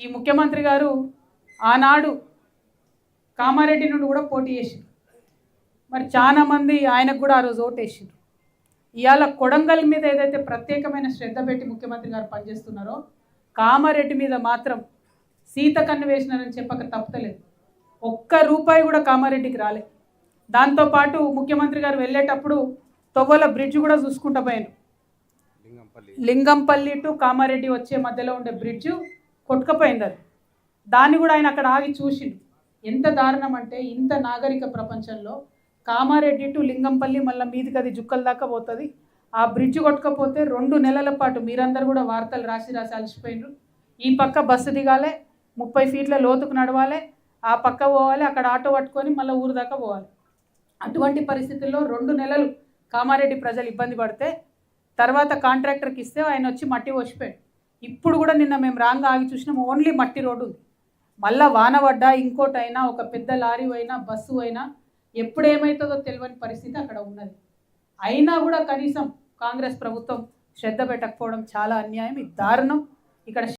ఈ ముఖ్యమంత్రి గారు ఆనాడు కామారెడ్డి నుండి కూడా పోటీ చేసిండు. మరి చాలా మంది ఆయనకు కూడా ఆ రోజు ఓటేసిండ్రు ఇవాళ కొడంగల్ మీద ఏదైతే ప్రత్యేకమైన శ్రద్ధ పెట్టి ముఖ్యమంత్రి గారు పనిచేస్తున్నారో కామారెడ్డి మీద మాత్రం సీత కన్ను వేసినారని చెప్పక తప్పలేదు ఒక్క రూపాయి కూడా కామారెడ్డికి రాలే. దాంతోపాటు ముఖ్యమంత్రి గారు వెళ్ళేటప్పుడు తొవ్వల బ్రిడ్జ్ కూడా చూసుకుంటూ పోయాను లింగంపల్లి. లింగంపల్లి టు కామారెడ్డి వచ్చే మధ్యలో ఉండే బ్రిడ్జ్ కొట్టుకపోయింది అది దాన్ని కూడా ఆయన అక్కడ ఆగి చూసిండు. ఎంత దారుణం అంటే ఇంత నాగరిక ప్రపంచంలో కామారెడ్డి టు లింగంపల్లి మళ్ళీ మీదికి అది జుక్కల దాకా పోతుంది. ఆ బ్రిడ్జ్ కొట్టుకపోతే రెండు నెలల పాటు మీరందరూ కూడా వార్తలు రాసి రాసి అలసిపోయినారు ఈ పక్క బస్సు దిగాలే ముప్పై ఫీట్ల లోతుకు నడవాలి ఆ పక్క పోవాలి అక్కడ ఆటో పట్టుకొని మళ్ళీ ఊరు దాకా పోవాలి. అటువంటి పరిస్థితుల్లో రెండు నెలలు కామారెడ్డి ప్రజలు ఇబ్బంది పడితే తర్వాత కాంట్రాక్టర్కి ఇస్తే ఆయన వచ్చి మట్టి పోసిపోయాడు. ఇప్పుడు కూడా నిన్న మేము రాంగ్ ఆగి చూసినాం. ఓన్లీ మట్టి రోడ్డు ఉంది. మళ్ళీ వాన పడ్డా ఇంకోటైనా ఒక పెద్ద లారీ అయినా బస్సు అయినా ఎప్పుడు ఏమవుతుందో తెలియని పరిస్థితి అక్కడ ఉన్నది. అయినా కూడా కనీసం కాంగ్రెస్ ప్రభుత్వం శ్రద్ధ పెట్టకపోవడం చాలా అన్యాయం. ఇది దారుణం. ఇక్కడ